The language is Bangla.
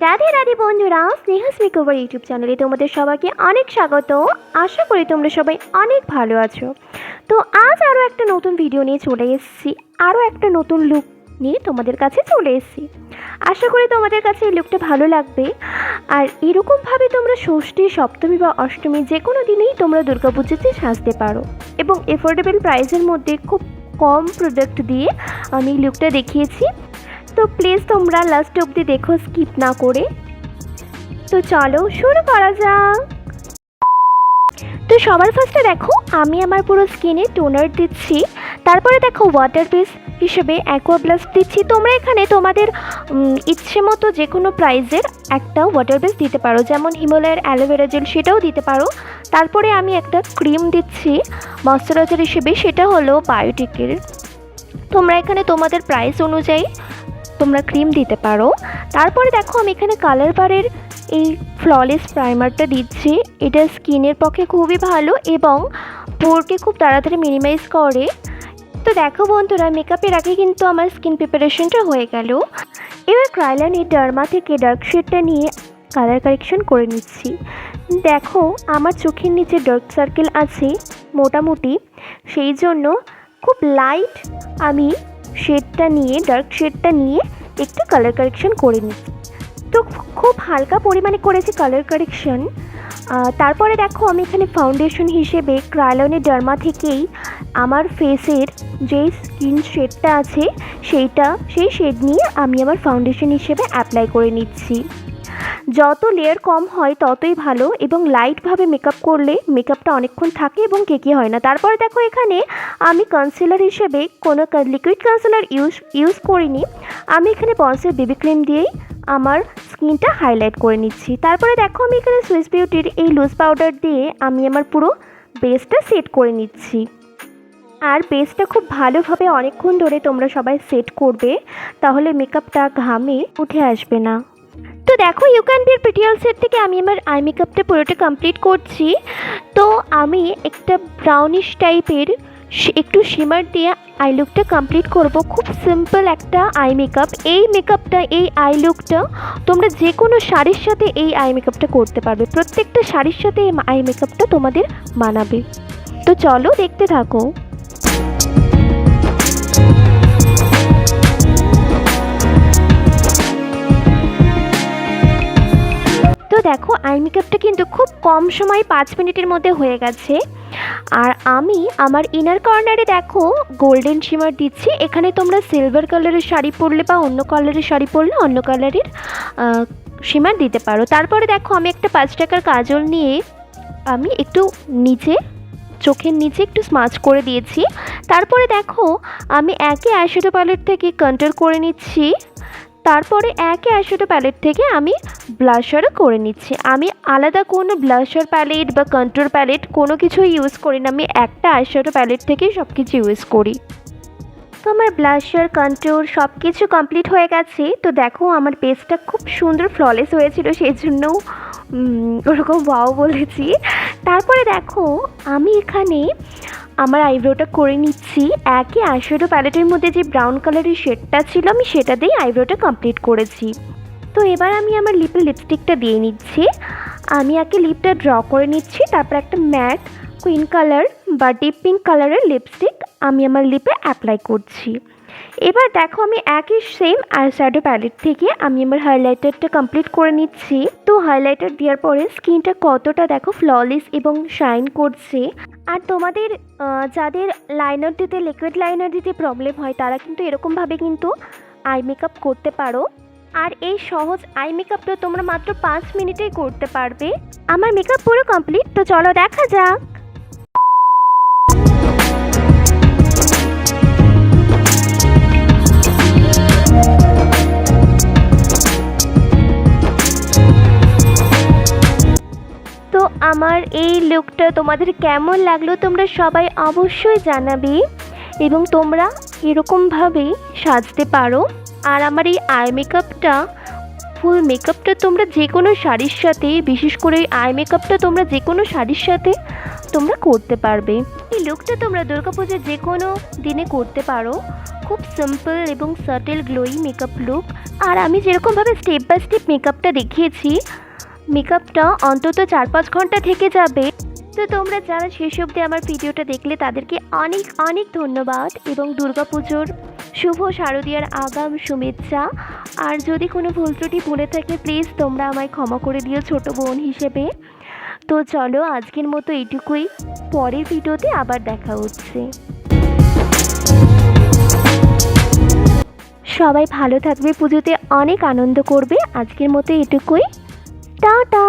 রাধে রাধে বন্ধুরা, স্নেহা মেকওভার ইউটিউব চ্যানেলে তোমাদের সবাইকে অনেক স্বাগত। আশা করি তোমরা সবাই অনেক ভালো আছো। তো আজ আরও একটা নতুন ভিডিও নিয়ে চলে এসেছি আরও একটা নতুন লুক নিয়ে তোমাদের কাছে চলে এসেছি। আশা করি তোমাদের কাছে এই লুকটা ভালো লাগবে। আর এরকমভাবে তোমরা ষষ্ঠী, সপ্তমী বা অষ্টমী যে কোনো দিনেই তোমরা দুর্গাপুজোতে সাজতে পারো। এবং এফোর্ডেবল প্রাইসের মধ্যে খুব কম প্রোডাক্ট দিয়ে আমি লুকটা দেখিয়েছি। তো প্লিজ তোমরা লাস্ট অবধি দেখো স্কিপ না করে। তো চলো, শুরু করা যাক। তো সবার ফার্স্টে দেখো, আমি আমার পুরো স্কিনে টোনার দিচ্ছি। তারপরে দেখো ওয়াটার বেস হিসেবে অ্যাকোয়া ব্লাস্ট দিচ্ছি। তোমরা এখানে তোমাদের ইচ্ছে মতো যে কোনো প্রাইজের একটা ওয়াটার বেস দিতে পারো। যেমন হিমালয়ের অ্যালোভেরা জেল সেটাও দিতে পারো। তারপরে আমি একটা ক্রিম দিচ্ছি ময়শ্চারাইজার হিসেবে, সেটা হলো বায়োটিকের তোমরা এখানে তোমাদের প্রাইস অনুযায়ী তোমরা ক্রিম দিতে পারো। তারপরে দেখো আমি এখানে কালার বারের এই ফ্ললেস প্রাইমারটা দিচ্ছি। এটা স্কিনের পক্ষে খুবই ভালো এবং পোরকে খুব তাড়াতাড়ি মিনিমাইজ করে। তো দেখো বন্ধুরা মেকআপের আগে কিন্তু আমার স্কিন প্রিপারেশনটা হয়ে গেল। এবার ক্রাইলানি ডার্মা থেকে ডার্ক শেডটা নিয়ে কালার কারেকশন করে নিচ্ছি। দেখো, আমার চোখের নিচে ডার্ক সার্কেল আছে মোটামুটি। সেই জন্য খুব লাইট আমি শেডটা নিয়ে ডার্ক শেডটা নিয়ে একটু কালার কারেকশন করে নিচ্ছি। তো খুব হালকা পরিমাণে করেছি কালার কারেকশন তারপরে দেখো আমি এখানে ফাউন্ডেশন হিসেবে ক্রায়লনের ডার্মা থেকেই আমার ফেসের যে স্কিন শেডটা আছে, সেইটা, সেই শেড নিয়ে আমি আমার ফাউন্ডেশন হিসেবে অ্যাপ্লাই করে নিচ্ছি। যত লেয়ার কম হয়, ততই ভালো এবং লাইটভাবে মেকআপ করলে মেকআপটা অনেকক্ষণ থাকে এবং কেকে হয় না। তারপরে দেখো এখানে আমি কনসিলার হিসেবে কোনো লিকুইড কনসিলার ইউজ ইউজ করিনি। আমি এখানে পন্সের বেবি ক্রিম দিয়েই আমার স্কিনটা হাইলাইট করে নিচ্ছি। তারপরে দেখো আমি এখানে সুইস বিউটির এই লুজ পাউডার দিয়ে আমি আমার পুরো বেসটা সেট করে নিচ্ছি। আর বেসটা খুব ভালোভাবে অনেকক্ষণ ধরে তোমরা সবাই সেট করবে, তাহলে মেকআপটা ঘামে উঠে আসবে না। তো দেখো ইউ ক্যান বির পিটিএল সেট থেকে আমি আমার আই মেকআপটা পুরোটা কমপ্লিট করছি। তো আমি একটা ব্রাউনিশ টাইপের একটু শিমার দিয়ে আই লুকটা কমপ্লিট করব। খুব সিম্পল একটা আই মেকআপ এই মেকআপটা এই আই লুকটা তোমরা যে কোনো শাড়ির সাথে এই আই মেকআপটা করতে পারবে। প্রত্যেকটা শাড়ির সাথে এই আই মেকআপটা তোমাদের মানাবে। তো চলো দেখতে থাকো। দেখো আই মেকআপটা কিন্তু খুব কম সময় পাঁচ মিনিটের মধ্যে হয়ে গেছে। আর আমি আমার ইনার কর্নারে দেখো গোল্ডেন শিমার দিচ্ছি। এখানে তোমরা সিলভার কালারের শাড়ি পরলে বা অন্য কালারের শাড়ি পরলে অন্য কালারের শিমার দিতে পারো। তারপরে দেখো, আমি একটা পাঁচ টাকার কাজল নিয়ে আমি একটু নিচে, চোখের নিচে একটু স্মাচ করে দিয়েছি। তারপরে দেখো, আমি একই আইশ্যাডো প্যালেট থেকে কন্ট্রোল করে নিচ্ছি। তারপরে একই আইশ্যাডো প্যালেট থেকে আমি ব্লাশারও করে নিচ্ছি। আমি আলাদা কোনো ব্লাশার প্যালেট বা কন্ট্রোল প্যালেট কোনো কিছু ইউজ করি না। আমি একটা আইশ্যাডো প্যালেট থেকেই সব কিছু ইউজ করি। তো আমার ব্লাশার, কন্ট্রোল সব কিছু কমপ্লিট হয়ে গেছে। তো দেখো আমার পেজটা খুব সুন্দর ফ্ললেস হয়েছিল সেই জন্য ওরকম ওয়াও বলেছি। তারপরে দেখো আমি এখানে আমার আইব্রোটা করে নিচ্ছি। একই আইশ্যাডো প্যালেটের মধ্যে যে ব্রাউন কালারের শেডটা ছিল, আমি সেটা দিয়েই আইব্রোটা কমপ্লিট করেছি। তো এবার আমি আমার লিপে লিপস্টিকটা দিয়ে নিচ্ছি। আমি আগে লিপটা ড্র করে নিচ্ছি, তারপর একটা ম্যাট কুইন কালার বা ডিপ পিঙ্ক কালারের লিপস্টিক আমি আমার লিপে অ্যাপ্লাই করছি। এবার দেখো আমি একই সেম আইশ্যাডো প্যালেট থেকে আমি আমার হাইলাইটারটা কমপ্লিট করে নিচ্ছি। তো হাইলাইটার দেওয়ার পরে স্কিনটা কতটা দেখো ফ্ললেস এবং শাইন করছে। আর তোমাদের যাদের লাইনার দিতে লিকুইড লাইনার দিতে প্রবলেম হয়, তারা কিন্তু এরকমভাবে কিন্তু আই মেকআপ করতে পারো। আর এই সহজ আই মেকআপটা তোমরা মাত্র পাঁচ মিনিটেই করতে পারবে। আমার মেকআপ পুরো কমপ্লিট, তো চলো দেখা যাক। তো আমার এই লুকটা তোমাদের কেমন লাগল তোমরা সবাই অবশ্যই জানাবে এবং তোমরা এরকমভাবেই সাজতে পারো। আর আমার এই আই মেকআপটা ফুল মেকআপটা তোমরা যে কোনো শাড়ির সাথে, বিশেষ করে আই মেকআপটা তোমরা যে কোনো শাড়ির সাথে তোমরা করতে পারবে। এই লুকটা তোমরা দুর্গাপুজোর যে কোনো দিনে করতে পারো। খুব সিম্পল এবং সাটেল গ্লোয়ি মেকআপ লুক আর আমি যেরকমভাবে স্টেপ বাই স্টেপ মেকআপটা দেখিয়েছি মেকআপটা অন্তত চার পাঁচ ঘণ্টা থেকে যাবে। তো তোমরা যারা শেষ অবধি আমার ভিডিওটা দেখলে তাদেরকে অনেক অনেক ধন্যবাদ এবং দুর্গাপুজোর শুভ শারদীয়ার আগাম শুভেচ্ছা। আর যদি কোনো ভুল ত্রুটি ভুলে থাকে প্লিজ তোমরা আমায় ক্ষমা করে দিও ছোট বোন হিসেবে। তো চলো, আজকের মতো এইটুকুই। পরের ভিডিওতে আবার দেখা হচ্ছে। সবাই ভালো থাকবে, পুজোতে অনেক আনন্দ করবে। আজকের মতো এটুকুই টাটা!